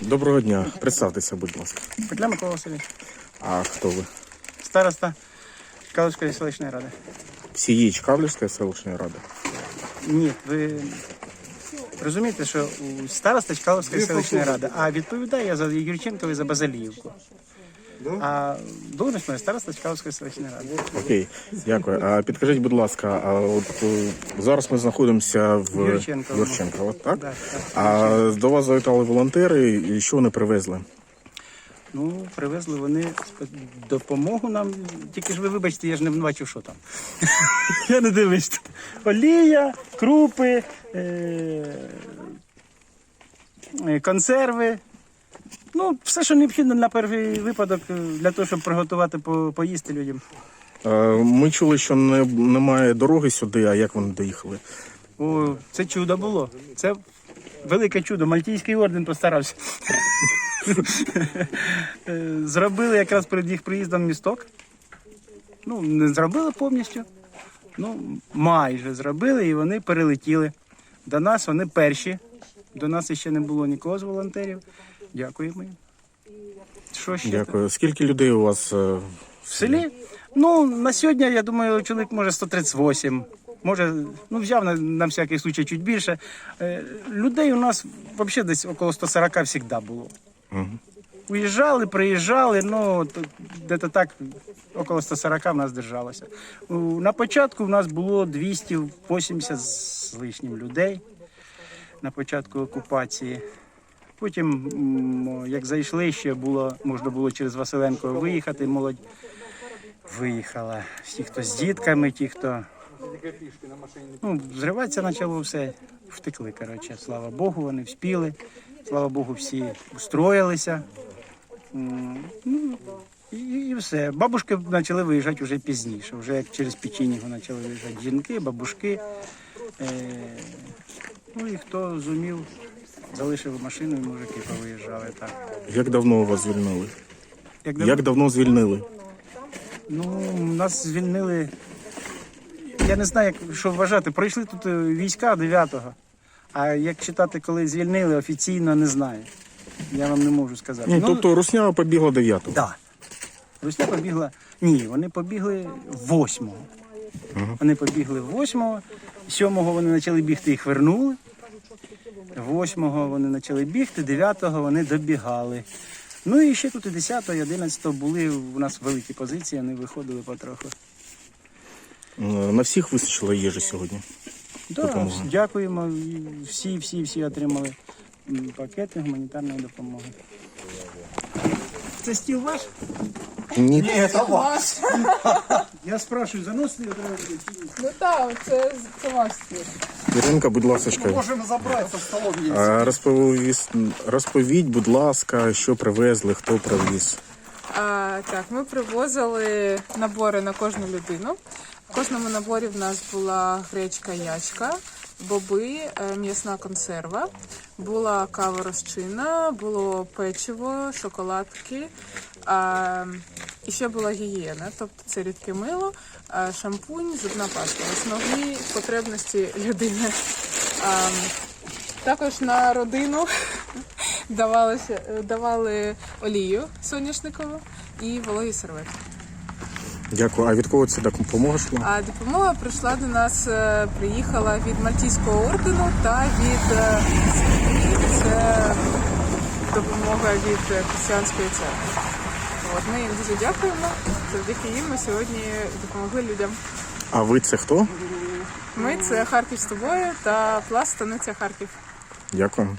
Доброго дня. Представтеся, будь ласка. Петля Микола Васильович, А хто ви? староста Калицької селищної ради. Всієї Чкавлівської селищної ради. Ні, ви розумієте, що у староста Чкаловської селищної ради, а відповідає я за Юрченко і за Базаліївку. А должность моя староста Чкаловської селищної ради. Окей, дякую. А підкажіть, будь ласка, а от е, зараз ми знаходимося в Юрченко. Юрченко, от так? Так, так. А до вас завітали волонтери, і що вони привезли? Ну, привезли вони допомогу нам. Тільки ж ви вибачте, я ж не бачив, що там. я не дивився. Олія, крупи, е- е, консерви. Ну, все, що необхідно на перший випадок е, для того, щоб приготувати по- поїсти людям. Е, Ми чули, що не, немає дороги сюди, а як вони доїхали? О, це чудо було. Це велике чудо. Мальтійський орден постарався. Е, Зробили якраз перед їх приїздом місток. Ну, не зробили повністю. Ну, майже зробили і вони перелетіли. До нас вони перші. До нас ще не було нікого з волонтерів. Дякуємо. Що ще? Дякую. Скільки людей у вас? е, В селі? Ну, на сьогодні, я думаю, чоловік може 138. Може, ну взяв на, на всякий случай чуть більше. Е, людей у нас взагалі десь около 140 завжди було. Мгм. Уїжджали, приїжджали, ну то- де-то так около 140 в нас держалося. У- На початку в нас було 280 з лишнім людей на початку окупації. Потім, як зайшли, ще було, можна було через Василенко виїхати, молодь виїхала. Ті, хто з дітками, ті, хто ну, зриватися почало все. Втекли, коротше. Слава Богу, вони вспіли. Слава Богу, всі устроїлися. Ну, і, і все. Бабушки почали виїжджати вже пізніше, вже як через Печеніго почали виїжджати жінки, бабушки. Е, ну і хто зумів, залишив машину і мужики повиїжджали. Так. Як давно вас звільнили? Як Як давно звільнили? Ну, нас звільнили. Я не знаю, як що вважати. Пройшли тут е, війська 9-го. А як читати, коли звільнили, офіційно не знаю. Я вам не можу сказати. Ну, тобто Руснява побігла 9-го. Да. Русня побігла. Ні, вони побігли 8-го. Вони побігли 8-го. 7-го вони почали бігти, їх вернули. 8-го вони почали бігти, 9-го вони добігали. Ну і ще тут і 10-го, і 11-го були у нас великі позиції, вони виходили потроху. Е, На всіх вистачило їжі сьогодні. Да, Допомога. дякуємо. Всі, всі, всі отримали м, пакети гуманітарної допомоги. Це стіл ваш? Ні. Я спрашиваю, заносили ні? Ну так, це, це ваш стиль. Іринка, будь ласка. Можемо забрати, в столом є. А розповіс... розповідь, будь ласка, що привезли, хто привіз. А, так, ми привозили набори на кожну людину. В кожному наборі в нас була гречка ячка, боби, е, м'ясна консерва, була кава розчина, було печиво, шоколадки. І ще була гігієна, тобто це рідке мило, а, шампунь, зубна паста. Основні потребності людини. Також на родину давалося, давали олію соняшникову і вологі серветки. Дякую. А від кого це допомога йшла? А допомога прийшла до нас, е, приїхала від Мальтійського ордену та від е, Це допомога від е, християнської церкви. Ми їм дуже дякуємо. Завдяки їм ми сьогодні допомогли людям. А ви це хто? Ми це Харків з тобою та пласт станиця Харків. Дякую.